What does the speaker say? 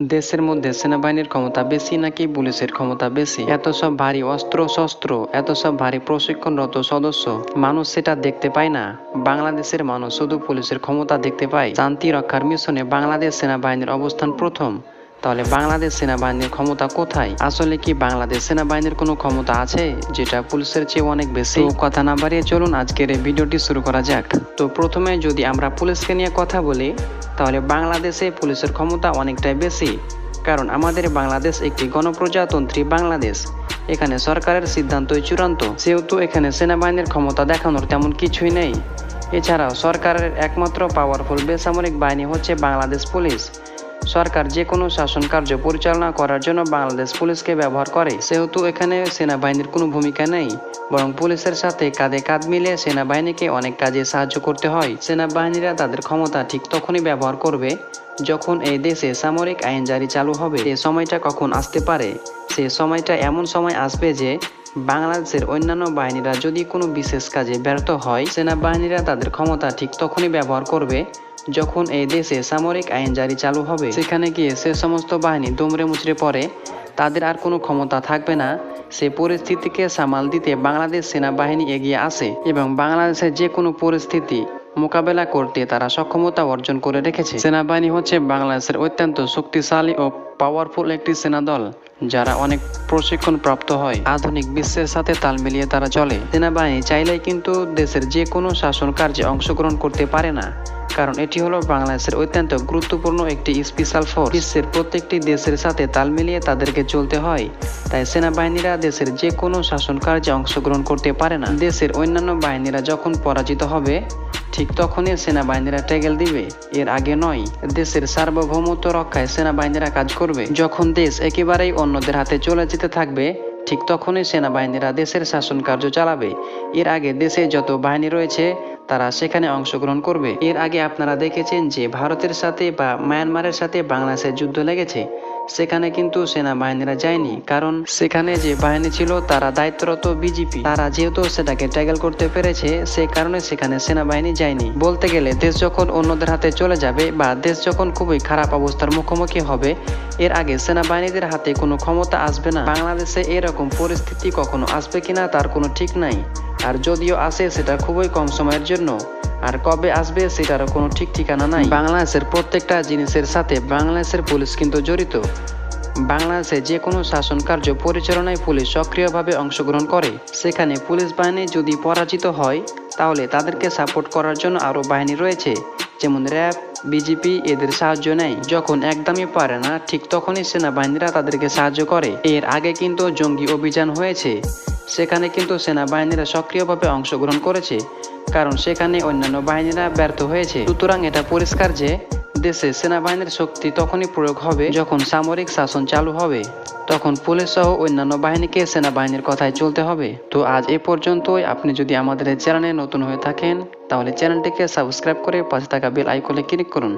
দেশের মধ্যে সেনাবাহিনীর ক্ষমতা বেশি নাকি পুলিশের ক্ষমতা বেশি? এত সব ভারী অস্ত্র, শস্ত্র, এত সব ভারী প্রশিক্ষণরত সদস্য, মানুষ সেটা দেখতে পায় না। বাংলাদেশের মানুষ শুধু পুলিশের ক্ষমতা দেখতে পায়। শান্তি রক্ষার মিশনে বাংলাদেশ সেনাবাহিনীর অবস্থান প্রথম। তাহলে বাংলাদেশ সেনাবাহিনীর ক্ষমতা কোথায়? আসলে কি বাংলাদেশ সেনাবাহিনীর কোনো ক্ষমতা আছে, যেটা পুলিশের চেয়ে অনেক বেশি? কথা না বাড়িয়ে চলুন আজকের এই ভিডিওটি শুরু করা যাক। তো প্রথমে যদি আমরা পুলিশকে নিয়ে কথা বলি, তাহলে বাংলাদেশে পুলিশের ক্ষমতা অনেকটাই বেশি। কারণ আমাদের বাংলাদেশ একটি গণপ্রজাতন্ত্রী বাংলাদেশ। এখানে সরকারের সিদ্ধান্তই চূড়ান্ত। সেহেতু এখানে সেনাবাহিনীর ক্ষমতা দেখানোর তেমন কিছুই নেই। এছাড়াও সরকারের একমাত্র পাওয়ারফুল বেসামরিক বাহিনী হচ্ছে বাংলাদেশ পুলিশ। সরকার যে কোনো শাসন কার্য পরিচালনা করার জন্য বাংলাদেশ পুলিশকে ব্যবহার করে। সেহেতু এখানে সেনাবাহিনীর কোনো ভূমিকা নেই, বরং পুলিশের সাথে কাঁধে কাঁধ মিলিয়ে সেনাবাহিনীকে অনেক কাজে সাহায্য করতে হয়। সেনাবাহিনীরা তাদের ক্ষমতা ঠিক তখনই ব্যবহার করবে যখন এই দেশে সামরিক আইন জারি চালু হবে। সে সময়টা কখন আসতে পারে? সে সময়টা এমন সময় আসবে যে বাংলাদেশের অন্যান্য বাহিনীরা যদি কোনো বিশেষ কাজে ব্যর্থ হয়, সেনাবাহিনীরা তাদের ক্ষমতা ঠিক তখনই ব্যবহার করবে যখন এই দেশে সামরিক আইন জারি চালু হবে। সেখানে গিয়ে সে সমস্ত বাহিনী দুমড়ে মুচড়ে পড়ে। তাদের আর কোনো ক্ষমতা থাকবে না। সে পরিস্থিতিকে সামাল দিতে বাংলাদেশ সেনাবাহিনী এগিয়ে আসে এবং বাংলাদেশের যে কোনো পরিস্থিতি মোকাবেলা করতে তারা সক্ষমতা অর্জন করে রেখেছে। সেনাবাহিনী হচ্ছে বাংলাদেশের অত্যন্ত শক্তিশালী ও পাওয়ারফুল একটি সেনাদল। যারা অনেক প্রশিক্ষণ প্রাপ্ত হয়, আধুনিক বিশ্বের সাথে তাল মিলিয়ে তারা চলে। সেনাবাহিনী চাইলেই কিন্তু দেশের যে কোনো শাসন কার্যে অংশগ্রহণ করতে পারে না। কারণ এটি হলো বাংলাদেশের অত্যন্ত গুরুত্বপূর্ণ একটি স্পেশাল ফোর্স বিশ্বের প্রত্যেকটি দেশের সাথে তাল মিলিয়ে তাদেরকে চলতে হয়। তাই সেনাবাহিনীরা দেশের যে কোনো শাসন কার্যে অংশগ্রহণ করতে পারে না। দেশের অন্যান্য বাহিনীরা যখন পরাজিত হবে, ঠিক তখনই সেনাবাহিনীরা টেগেল দিবে। এর আগে নয়, দেশের সার্বভৌমত্ব রক্ষায় সেনাবাহিনীরা কাজ করবে। যখন দেশ একেবারেই অন্যদের হাতে চলে যেতে থাকবে ঠিক তখনই সেনাবাহিনীরা দেশের শাসন কার্য চালাবে। এর আগে দেশে যত বাহিনী রয়েছে, তারা সেখানে অংশগ্রহণ করবে। এর আগে আপনারা দেখেছেন যে ভারতের সাথে বা মায়ানমারের সাথে বাংলাদেশের যুদ্ধ লেগেছে। সেখানে কিন্তু সেনাবাহিনীরা যায়নি, কারণ সেখানে যে বাহিনী ছিল তারা দায়িত্বরত বিজেপি তারা যেহেতু সেটাকে ট্যাগেল করতে পেরেছে, সে কারণে সেখানে সেনাবাহিনী যায়নি। বলতে গেলে, দেশ যখন অন্যদের হাতে চলে যাবে বা দেশ যখন খুবই খারাপ অবস্থার মুখোমুখি হবে, এর আগে সেনাবাহিনীদের হাতে কোনো ক্ষমতা আসবে না। বাংলাদেশে এরকম পরিস্থিতি কখনো আসবে কিনা তার কোনো ঠিক নাই। আর যদিও আসে, সেটা খুবই কম সময়ের জন্য। আর কবে আসবে সেটারও কোনো ঠিক ঠিকানা নাই। বাংলাদেশের প্রত্যেকটা জিনিসের সাথে বাংলাদেশের পুলিশ কিন্তু জড়িত। বাংলাদেশে যে কোনো শাসন কার্য পরিচালনায় পুলিশ সক্রিয়ভাবে অংশগ্রহণ করে। সেখানে পুলিশ বাহিনী যদি পরাজিত হয়, তাহলে তাদেরকে সাপোর্ট করার জন্য আরও বাহিনী রয়েছে। যেমন র্যাব, বিজেপি এদের সাহায্য নেয়। যখন একদমই পারে না, ঠিক তখনই সেনাবাহিনীরা তাদেরকে সাহায্য করে। এর আগে কিন্তু জঙ্গি অভিযান হয়েছে। সেখানে কিন্তু সেনাবাহিনীরা সক্রিয়ভাবে অংশগ্রহণ করেছে। কারণ সেখানে অন্যান্য বাহিনীরা ব্যর্থ হয়েছে। সুতরাং এটা পরিষ্কার যে দেশে সেনাবাহিনীর শক্তি তখনই প্রয়োগ হবে যখন সামরিক শাসন চালু হবে। তখন পুলিশ সহ অন্যান্য বাহিনীকে সেনাবাহিনীর কথায় চলতে হবে। তো আজ এ পর্যন্তই। আপনি যদি আমাদের চ্যানেলে নতুন হয়ে থাকেন, তাহলে চ্যানেলটিকে সাবস্ক্রাইব করে পাশে থাকা বেল আইকনে ক্লিক করুন।